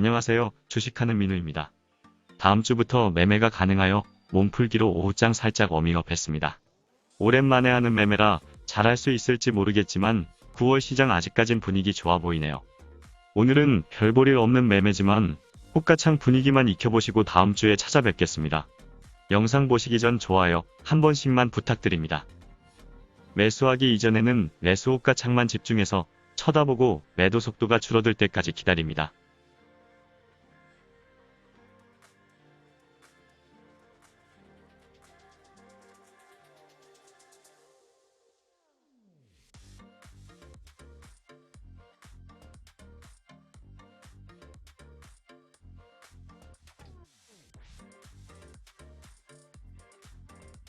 안녕하세요. 주식하는 민우입니다. 다음 주부터 매매가 가능하여 몸풀기로 오후장 살짝 워밍업 했습니다. 오랜만에 하는 매매라 잘할 수 있을지 모르겠지만 9월 시장 아직까진 분위기 좋아 보이네요. 오늘은 별볼일 없는 매매지만 호가창 분위기만 익혀보시고 다음 주에 찾아뵙겠습니다. 영상 보시기 전 좋아요 한 번씩만 부탁드립니다. 매수하기 이전에는 매수 호가창만 집중해서 쳐다보고 매도 속도가 줄어들 때까지 기다립니다.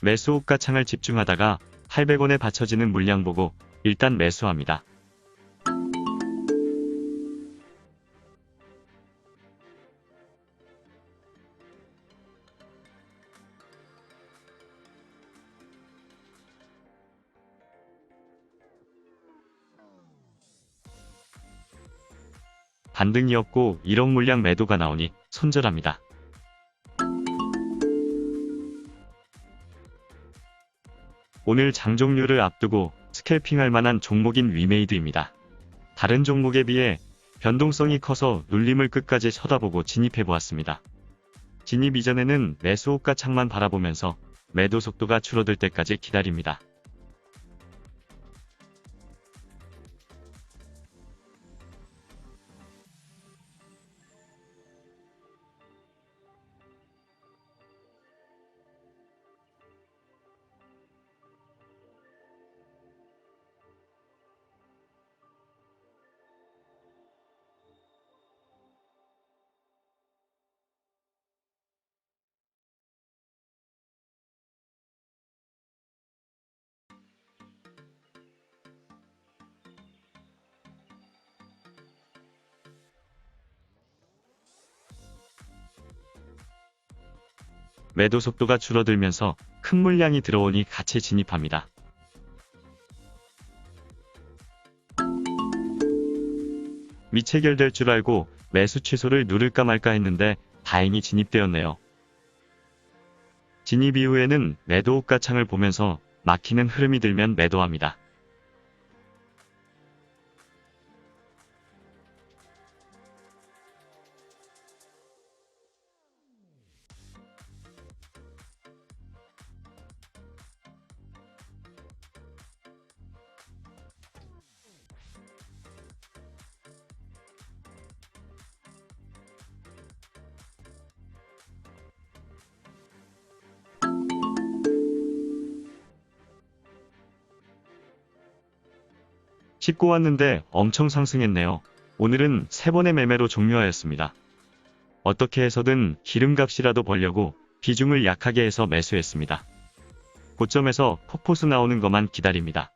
매수 호가 창을 집중하다가 800원에 받쳐지는 물량 보고 일단 매수합니다. 반등이었고 1억 물량 매도가 나오니 손절합니다. 오늘 장종류를 앞두고 스캘핑할 만한 종목인 위메이드입니다. 다른 종목에 비해 변동성이 커서 눌림을 끝까지 쳐다보고 진입해 보았습니다. 진입 이전에는 매수 호가 창만 바라보면서 매도 속도가 줄어들 때까지 기다립니다. 매도 속도가 줄어들면서 큰 물량이 들어오니 같이 진입합니다. 미체결될 줄 알고 매수 취소를 누를까 말까 했는데 다행히 진입되었네요. 진입 이후에는 매도 호가창을 보면서 막히는 흐름이 들면 매도합니다. 짚고 왔는데 엄청 상승했네요. 오늘은 세 번의 매매로 종료하였습니다. 어떻게 해서든 기름값이라도 벌려고 비중을 약하게 해서 매수했습니다. 고점에서 폭포수 나오는 것만 기다립니다.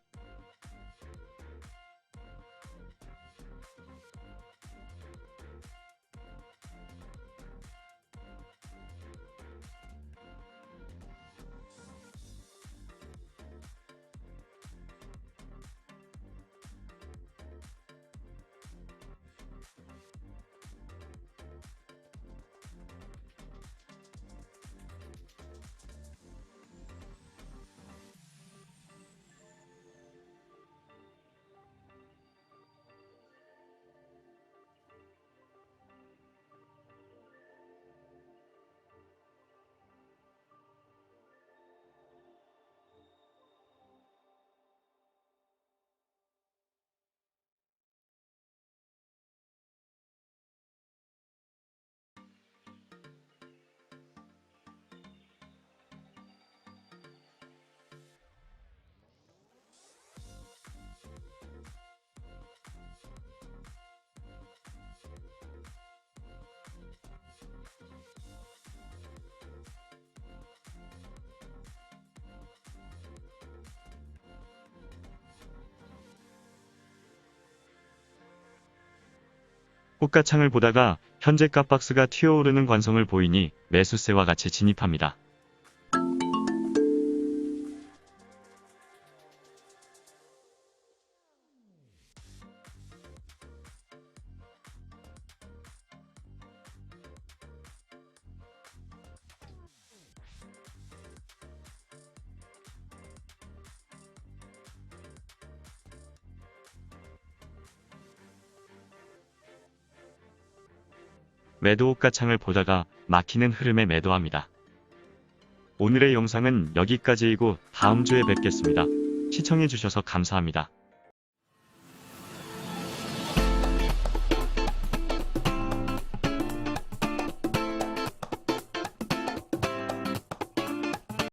호가창을 보다가 현재 값박스가 튀어오르는 관성을 보이니 매수세와 같이 진입합니다. 매도 호가창을 보다가 막히는 흐름에 매도합니다. 오늘의 영상은 여기까지이고 다음 주에 뵙겠습니다. 시청해주셔서 감사합니다.